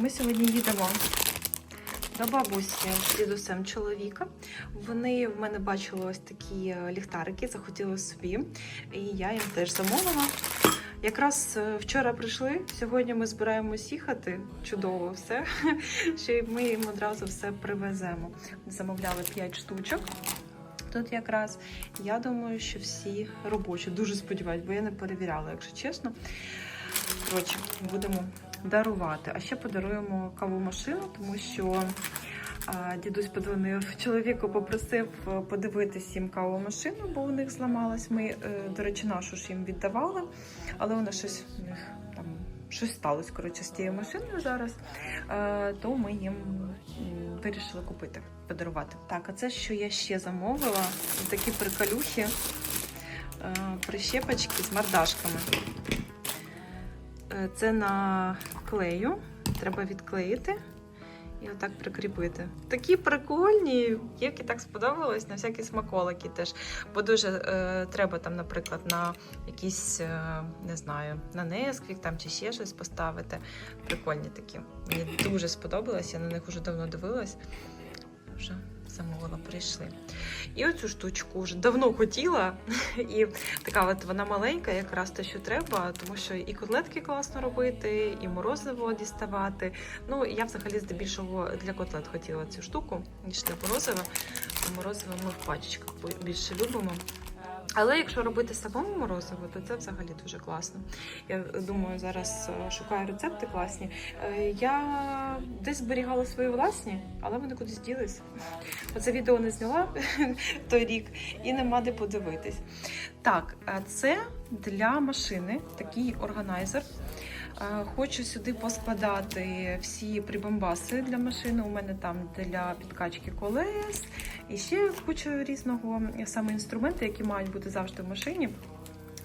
ми сьогодні їдемо до бабусі з дідусем чоловіка. Вони в мене бачили ось такі е, ліхтарики, захотіли собі, і я їм теж замовила. Якраз е, вчора прийшли, сьогодні ми збираємось їхати. Чудово все. Що ми їм одразу все привеземо. Замовляли 5 штучок. Тут якраз я думаю, що всі робочі. Дуже сподіваюсь, бо я не перевіряла, якщо чесно. Коротше, будемо дарувати. А ще подаруємо кавомашину, тому що дідусь подзвонив чоловіку, попросив е, подивитись їм кавомашину, бо у них зламалась. Ми, е, до речі, нашу ж їм віддавали, але вона щось у них там. Щось сталося коротше, з тією машиною зараз, е, то ми їм вирішили купити, подарувати. Так, а це що я ще замовила? Такі приколюхи, прищепочки з мордашками. Е, Це на клею. Треба відклеїти і отак прикріпити. Такі прикольні, які так сподобалось на всякі смаколики теж. Бо дуже е, треба там, наприклад, на якісь, е, не знаю, на Несквік там чи ще щось поставити. Прикольні такі. Мені дуже сподобалось, я на них вже давно дивилась. Вже замовила, прийшли. І оцю штучку вже давно хотіла. І така от вона маленька, якраз те, що треба, тому що і котлетки класно робити, і морозиво діставати. Ну, я взагалі здебільшого для котлет хотіла цю штуку, ніж для морозива. Морозиво ми в пачечках більше любимо. Але якщо робити самому морозиво, то це взагалі дуже класно. Я думаю, зараз е, шукаю рецепти класні. Е, Я десь зберігала свої власні, але вони кудись ділись. Оце відео не зняла той рік і нема де подивитись. Так, це для машини такий органайзер. Е, Хочу сюди поскладати всі прибамбаси для машини. У мене там для підкачки колес і ще куча різного саме інструменту, які мають бути завжди в машині.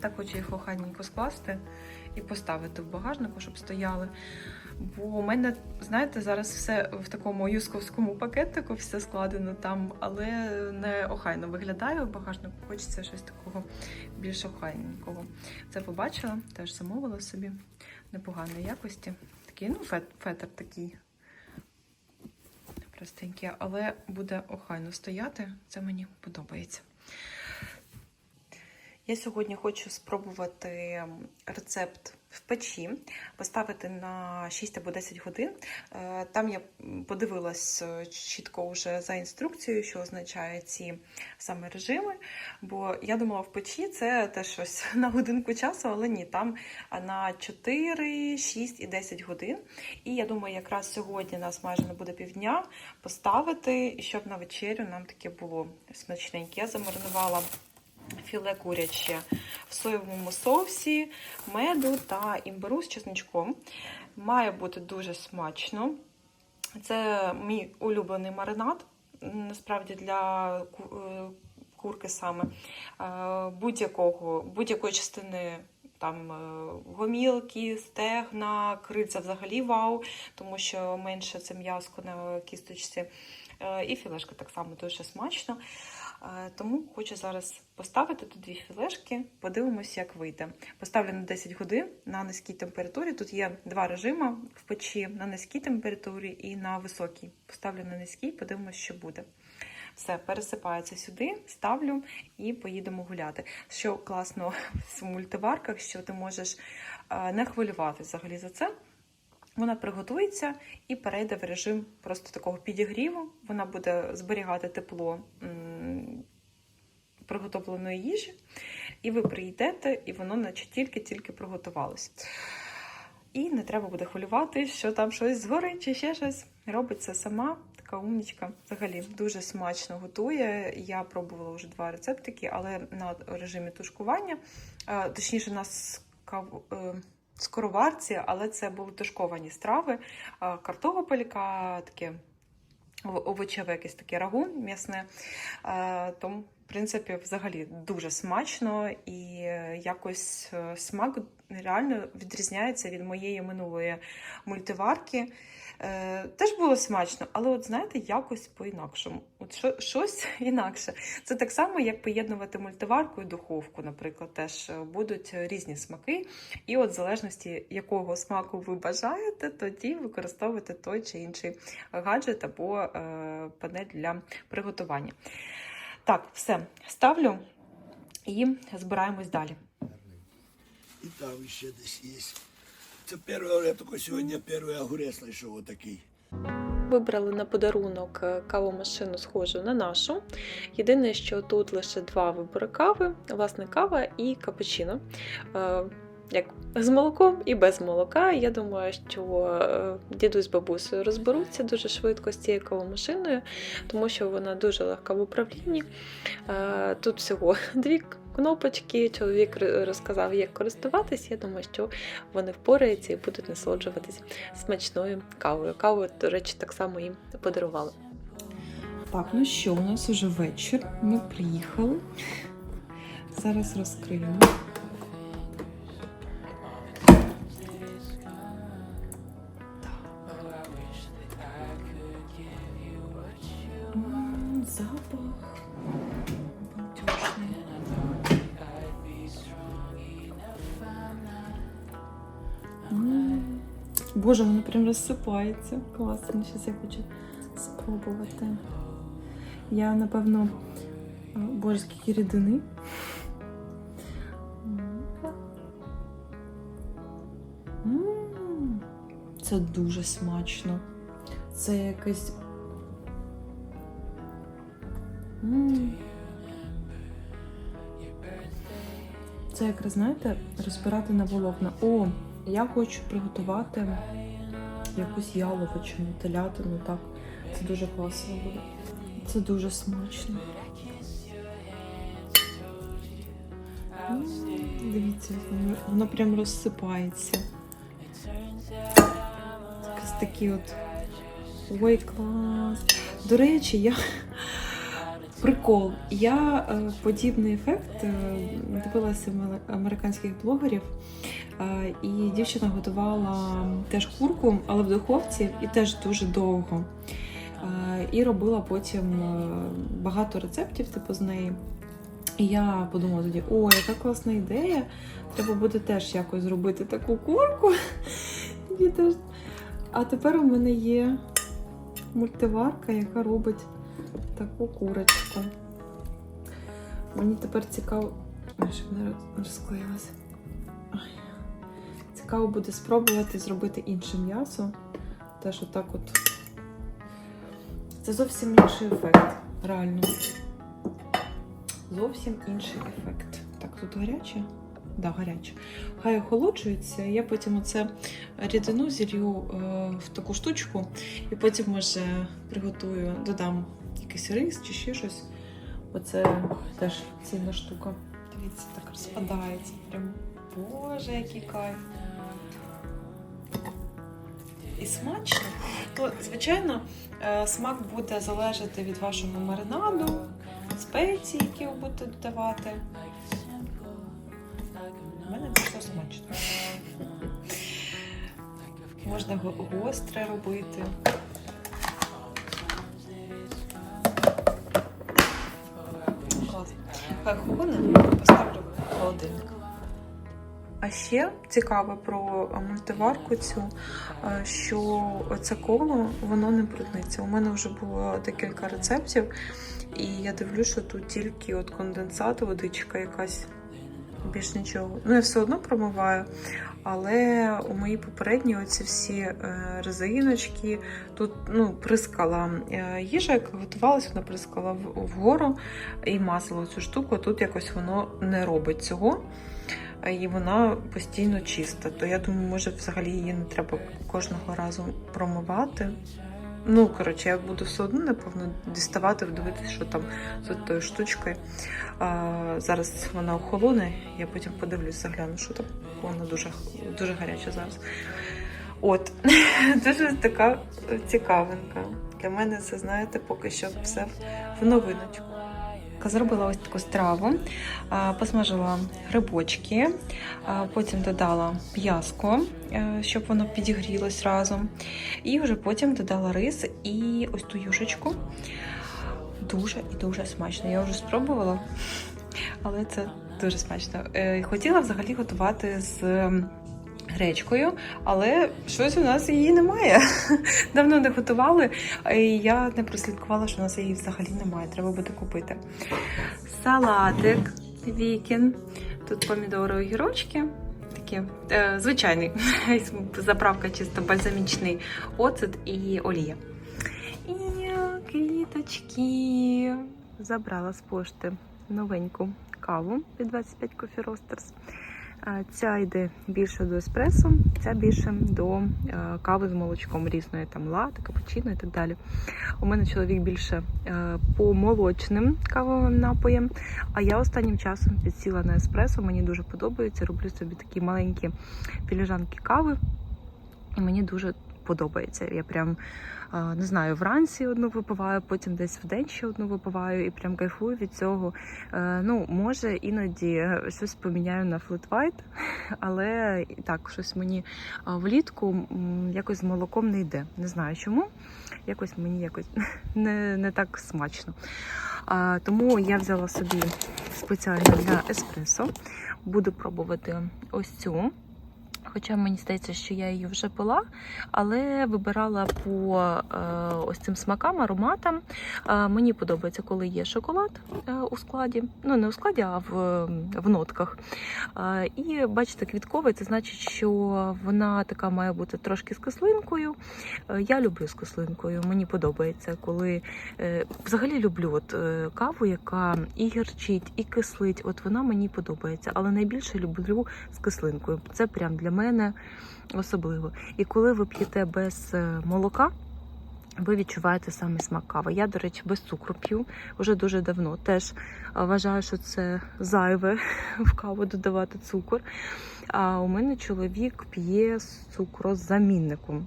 Так хочу їх охайненько скласти і поставити в багажнику, щоб стояли. Бо у мене, знаєте, зараз все в такому юсковському пакетику, все складено там, але не охайно виглядає в багажнику. Хочеться щось такого більш охайненького. Це побачила, теж замовила собі непоганої якості. Такий, ну, фетр такий простенький, але буде охайно стояти. Це мені подобається. Я сьогодні хочу спробувати рецепт в печі, поставити на 6 або 10 годин. Е, Там я подивилась е, чітко вже за інструкцією, що означає ці саме режими. Бо я думала, в печі це те щось на годинку часу, але ні, там на 4, 6 і 10 годин. І я думаю, якраз сьогодні нас майже не буде півдня поставити, щоб на вечерю нам таке було смачненьке. Я замаринувала філе куряче в соєвому соусі, меду та імбиру з чесничком. Має бути дуже смачно. Це мій улюблений маринад, насправді для е, курки саме. Е, будь-якої частини там е, гомілки, стегна, криця взагалі вау, тому що менше це м'язко на кісточці. І філешка так само дуже смачно. Тому хочу зараз поставити тут дві філешки, подивимося, як вийде. Поставлю на 10 годин на низькій температурі. Тут є два режими в печі на низькій температурі і на високій. Поставлю на низькій, подивимося, що буде. Все, пересипається сюди, ставлю і поїдемо гуляти. Що класно в мультиварках, що ти можеш не хвилювати взагалі за це. Вона приготується і перейде в режим просто такого підігріву. Вона буде зберігати тепло приготовленої їжі, і ви прийдете, і воно наче тільки-тільки приготувалось. І не треба буде хвилювати, що там щось згорить чи ще щось. Робить це сама, така умнічка. Взагалі дуже смачно готує. Я пробувала вже два рецептики, але на режимі тушкування, Е, точніше, на скав... скороварці, але це були тушковані страви, картова картопелька, таке овочеве якесь таке рагу м'ясне. Тому, принципі, взагалі дуже смачно і е, якось е, смак реально відрізняється від моєї минулої мультиварки. Е, теж було смачно, але от знаєте, якось по-інакшому. От що, щось інакше. Це так само, як поєднувати мультиварку і духовку, наприклад, теж будуть різні смаки. І от в залежності, якого смаку ви бажаєте, тоді використовуйте той чи інший гаджет або е, панель для приготування. Так, все, ставлю і збираємось далі. І там ще десь є. Це перший, я тільки сьогодні перший огурець знайшов отакий. Вибрали на подарунок е, кавомашину схожу на нашу. Єдине, що тут лише два вибори кави: власне, кава і капучино. Як з молоком і без молока. Я думаю, що е, дідусь з бабусею розберуться дуже швидко з цією кавомашиною, тому що вона дуже легка в управлінні. Е, Тут всього дві кнопочки. Чоловік розказав, як користуватись. Я думаю, що вони впораються і будуть насолоджуватись смачною кавою. Каву, до речі, так само їм подарували. Так, ну що, у нас уже вечір. Ми приїхали. Зараз розкриємо. Запах. Боже, воно прям розсипається. Класно, зараз я хочу спробувати. Я, напевно, боже, скільки рідини. Це дуже смачно. Це якесь. Це якраз, знаєте, розбирати на волокна. О, я хочу приготувати якусь яловичину, телятину, так. Це дуже класно буде. Це дуже смачно. Дивіться, воно, прям розсипається. Такі от. Ой, клас. До речі, я. Прикол. Я е, подібний ефект е, дивилася американських блогерів, е, і дівчина готувала теж курку, але в духовці і теж дуже довго. І робила потім багато рецептів, типу, з неї. І я подумала тоді: о, яка класна ідея! Треба буде теж якось зробити таку курку. А тепер у мене є мультиварка, яка робить таку курочку. Мені тепер цікаво. Щоб не розклеїлася. Цікаво буде спробувати зробити інше м'ясо. Теж отак от. Це зовсім інший ефект, реально. Зовсім інший ефект. Так, тут гаряче? Да, гаряче. Хай охолоджується, я потім оце рідину зілью е, в таку штучку, і потім, може, приготую, додам якийсь рис чи ще щось. Оце теж цінна штука. Дивіться, так розпадається. Прям боже, який кайф. І смачно. Ну, звичайно, е, смак буде залежати від вашого маринаду, спецій, які ви будете додавати. У мене все смачно. Можна гостре робити. Хай холодне, поставлю в холодильник. А ще цікаве про мультиварку цю, е, що це коло воно не брудниться. У мене вже було декілька рецептів, і я дивлюся, що тут тільки от конденсат, водичка якась. Більш нічого. Ну, я все одно промиваю, але у моїй попередній оці всі е, резиночки, тут ну, прискала е, їжа, яка готувалася, вона прискала вгору і мазала цю штуку. Тут якось воно не робить цього. е, І вона постійно чиста. То я думаю, може, взагалі її не треба кожного разу промивати. Ну, коротше, я буду все одно, напевно, діставати, дивитися, що там з тою штучкою. А, зараз вона охолоне, я потім подивлюсь, загляну, що там. Вона дуже, дуже гаряча зараз. От, дуже така цікавинка. Для мене це, знаєте, поки що все в новиночку. Зробила ось таку страву, посмажила грибочки, потім додала м'яско, е, щоб воно підігрілось разом. І вже потім додала рис і ось ту юшечку. Дуже і дуже смачно. Я вже спробувала, але це дуже смачно. Е, Хотіла взагалі готувати з гречкою, але щось у нас її немає. Давно не готували, і я не прослідкувала, що у нас її взагалі немає. Треба буде купити. Салатик вікін. Тут помідори огірочки. Такі, е, звичайний, заправка чисто бальзамічний оцет і олія. І квіточки. Забрала з пошти новеньку каву від 25 Coffee Roasters. Ця йде більше до еспресо, ця більше до е, кави з молочком різної, там лати, капучино і так далі. У мене чоловік більше е, по молочним кавовим напоям, а я останнім часом підсіла на еспресо. Мені дуже подобається. Роблю собі такі маленькі філіжанки кави, і мені дуже подобається. Я прям не знаю, вранці одну випиваю, потім десь в день ще одну випиваю і прям кайфую від цього. Е, Ну, може, іноді щось поміняю на Flat але так, щось мені влітку якось з молоком не йде. Не знаю чому. Якось мені якось не, не так смачно. А, тому я взяла собі спеціально для еспресо. Буду пробувати ось цю. Хоча мені здається, що я її вже пила, але вибирала по е, ось цим смакам, ароматам. Е, мені подобається, коли є шоколад е, у складі. Ну, не у складі, а в, в нотках. І бачите, квітковий це значить, що вона така має бути трошки з кислинкою. Я люблю з кислинкою. Мені подобається, коли взагалі люблю от, каву, яка і гірчить, і кислить. От вона мені подобається. Але найбільше люблю з кислинкою. Це прям для мене особливо. І коли ви п'єте без е, молока. Ви відчуваєте саме смак кави. Я, до речі, без цукру п'ю вже дуже давно. Теж е, вважаю, що це зайве в каву додавати цукор. А у мене чоловік п'є з цукрозамінником.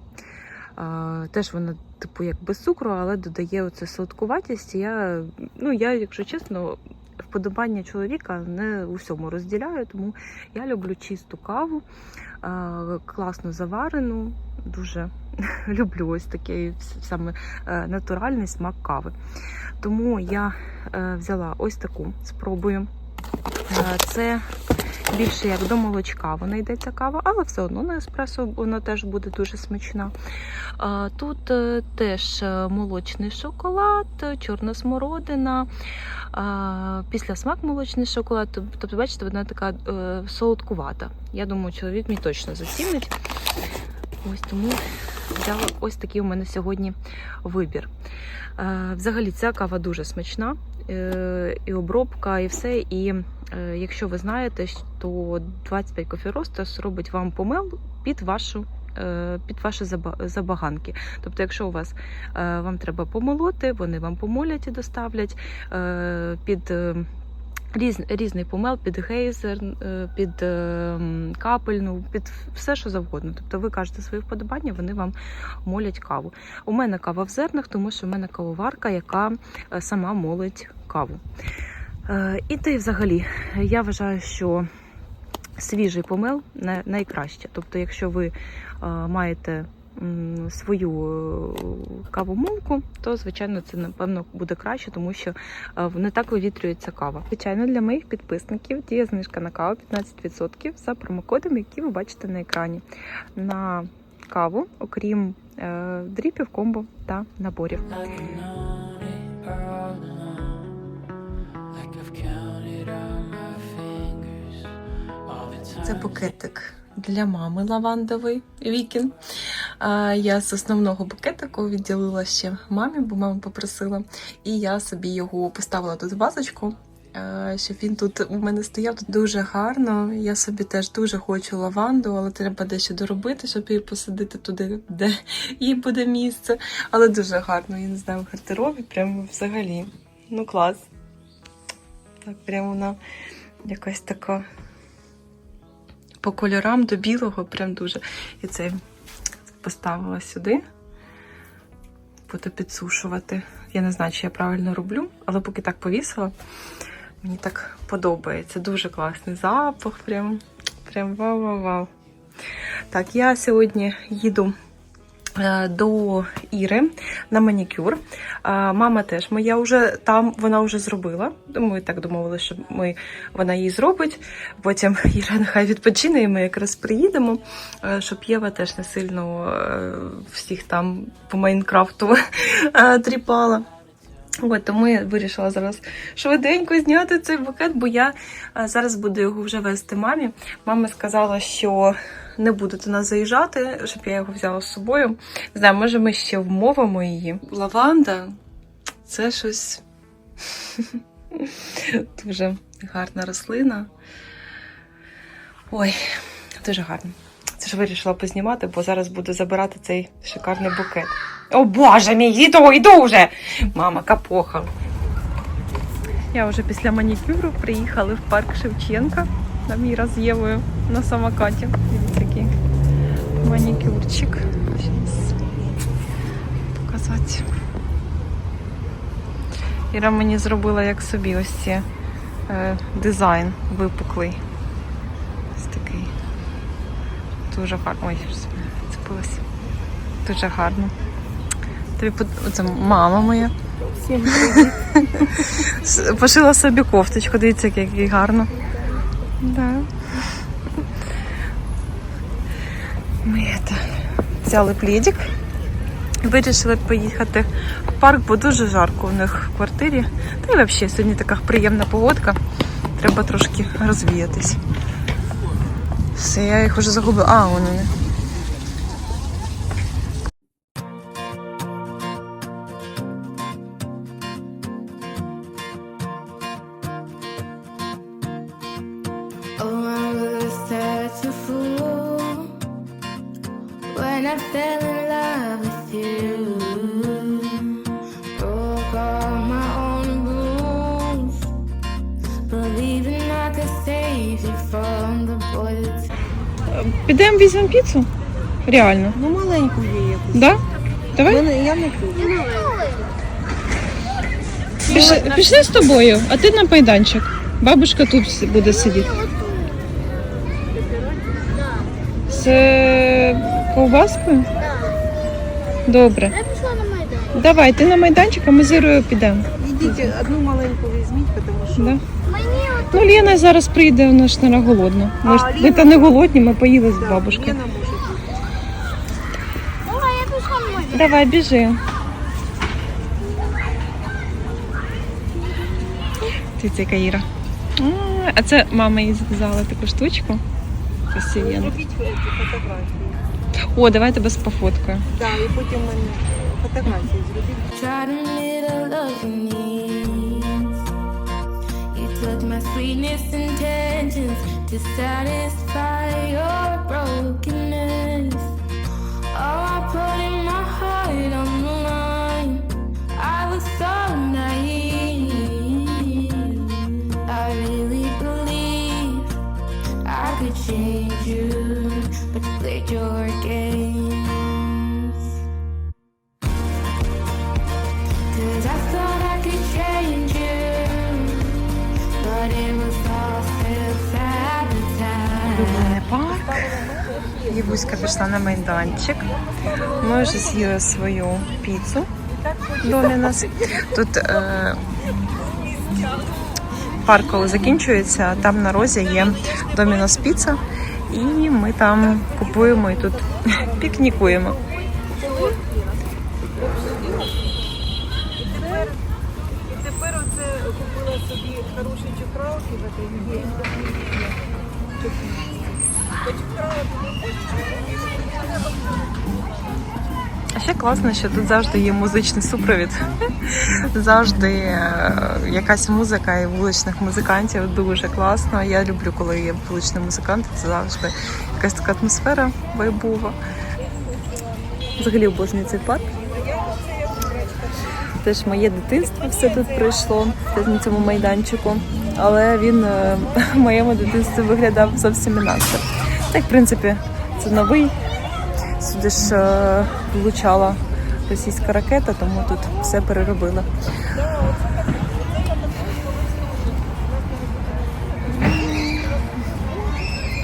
А, Теж вона, типу, як без цукру, але додає оце солодкуватість. Я, ну, я, якщо чесно, вподобання чоловіка не у всьому розділяю, тому я люблю чисту каву, класно заварену. Дуже люблю ось такий саме е, натуральний смак кави. Тому я е, взяла ось таку спробую. Е, Це більше як до молочка вона йдеться кава, але все одно на еспресо вона теж буде дуже смачна. Тут е, теж е, молочний шоколад, е, чорна смородина, після смак молочний шоколад. Тобто, бачите, вона така солодкувата. Я думаю, чоловік мій точно зацінить. Ось тому взяла ось такий у мене сьогодні вибір. Взагалі, ця кава дуже смачна, і обробка, і все. І е, якщо ви знаєте, то 25 кофіростас робить вам помил під вашу. е, Під ваші забаганки. Тобто, якщо у вас е, вам треба помолоти, вони вам помолять і доставлять е, під е, різ, різний помел, під гейзер, е, під е, капельну, під все, що завгодно. Тобто ви кажете свої вподобання, вони вам молять каву. У мене кава в зернах, тому що в мене кавоварка, яка е, сама молить каву. І та й взагалі, я вважаю, що свіжий помел най- найкраще. Тобто, якщо ви маєте свою е, кавомолку, то звичайно це напевно буде краще, тому що не так вивітрюється кава. Звичайно, для моїх підписників діє знижка на каву 15% за промокодом, який ви бачите на екрані. На каву, окрім е, дріпів, комбо та наборів. Це букетик для мами лавандовий Вікін. Я з основного букетику відділила ще мамі, бо мама попросила. І я собі його поставила тут в вазочку. е, Щоб він тут у мене стояв тут дуже гарно. Я собі теж дуже хочу лаванду, але треба дещо доробити, щоб її посадити туди, де їй буде місце. Але дуже гарно, я не знаю, в гардеробі, прямо взагалі. Ну клас. Так, прямо вона якась така по кольорам до білого, прям дуже. І це поставила сюди. буду підсушувати. Я не знаю, чи я правильно роблю, але поки так повісила, мені так подобається. Дуже класний запах. Прям, прям вау-вау-вау. Так, я сьогодні їду до Іри на манікюр. Е, Мама теж моя вже там, вона вже зробила. Ми так домовилися, що ми, вона її зробить. Потім Іра нехай відпочине, і ми якраз приїдемо, е, щоб Єва теж не сильно е, всіх там по Майнкрафту е, тріпала. От, тому я вирішила зараз швиденько зняти цей букет, бо я е, зараз буду його вже вести мамі. Мама сказала, що не буде до нас заїжджати, щоб я його взяла з собою. Не знаю, може ми ще вмовимо її. Лаванда це щось дуже гарна рослина. Ой, дуже гарно. Це ж вирішила познімати, бо зараз буду забирати цей шикарний букет. О боже мій, іду, іду вже! Мама капоха. Я вже після манікюру приїхали в парк Шевченка на Міра з Євою на самокаті. Дивіться, манікюрчик. Щас показати. Іра мені зробила як собі ось ці е, дизайн випуклий. Ось такий. Дуже гарно. Ой, цепилась. Дуже гарно. Тобі под... Це мама моя. Всім Пошила собі кофточку, дивіться, як гарно. Да. Ми это, взяли плідік. Вирішили поїхати в парк, бо дуже жарко у них в квартирі. Та й взагалі сьогодні така приємна погодка. Треба трошки розвіятись. Все, я їх вже загубила. А, вон вони. Піцу? Реально. Ну, маленьку є якусь. Да? Давай? Мене, я не п'ю. Пішли, пішли з тобою, а ти на майданчик. Бабушка тут буде сидіти. З е, ковбаскою? Добре. Я пішла на майдан. Давай, ти на майданчик, а ми з Ірою підемо. Ідіть одну маленьку візьміть, тому що Да? Мені Ну, Лена зараз прийде, вона ж не голодна. Ми, ж, ми та не голодні, ми поїли з Да, бабушкою. Лена може. давай, я пішла. Давай, біжи. Ти це Каїра. А, це мама їй зв'язала таку штучку. Красивенну. Зробіть фотографії. О, давай тебе з пофоткою. Да, і потім мене фотографії зробіть. Intentions to satisfy your brokenness. Євуська пішла на майданчик. Ми вже з'їли свою піцу. Домінос. Тут е, парк, коли закінчується, там на розі є Домінос піца. І ми там купуємо і тут пікнікуємо. Тепер оце купила собі хороші чухралки в є. А ще класно, що тут завжди є музичний супровід. Завжди е, якась музика і вуличних музикантів дуже класно. Я люблю, коли є вуличні музиканти, це завжди якась така атмосфера вайбова. Взагалі обожнюю цей парк. Теж моє дитинство все тут пройшло, теж на цьому майданчику. Але він е, в моєму дитинстві виглядав зовсім інакше. Так, в принципі, це новий. Сюди ж е, влучала російська ракета, тому тут все переробили.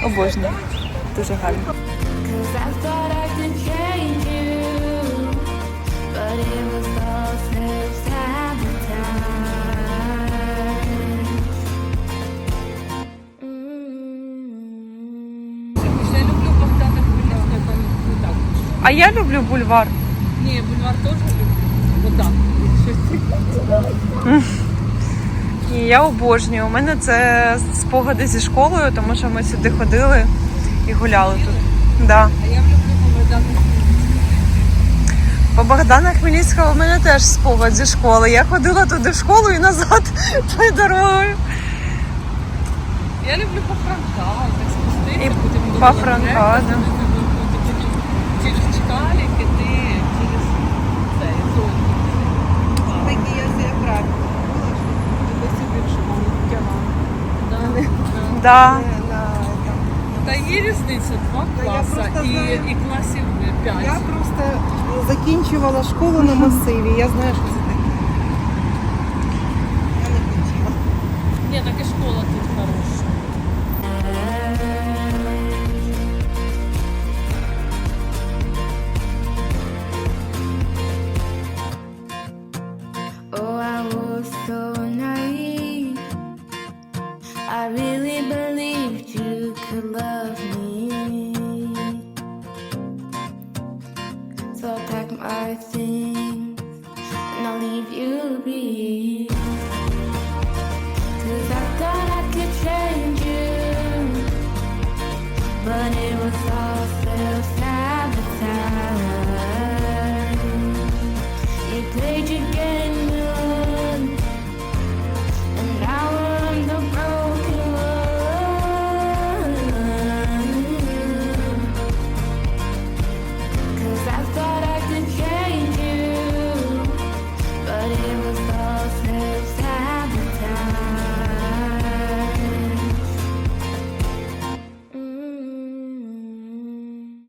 Обожнюю. Дуже гарно. А я люблю бульвар. Ні, бульвар теж люблю. Отак. І я обожнюю. У мене це спогади зі школою, тому що ми сюди ходили і гуляли тут. Да. А я люблю Богдана По Богдана Хмельницького в мене теж спогад зі школи. Я ходила туди в школу і назад тою дорогою. Я люблю по Франка, так спуститися, І потім по Франка, да. Да. Та є різниця два класи просто і, знаю. і класів п'ять. Я просто закінчувала школу на масиві. Я знаю, що це таке. Я не хотіла. Ні, так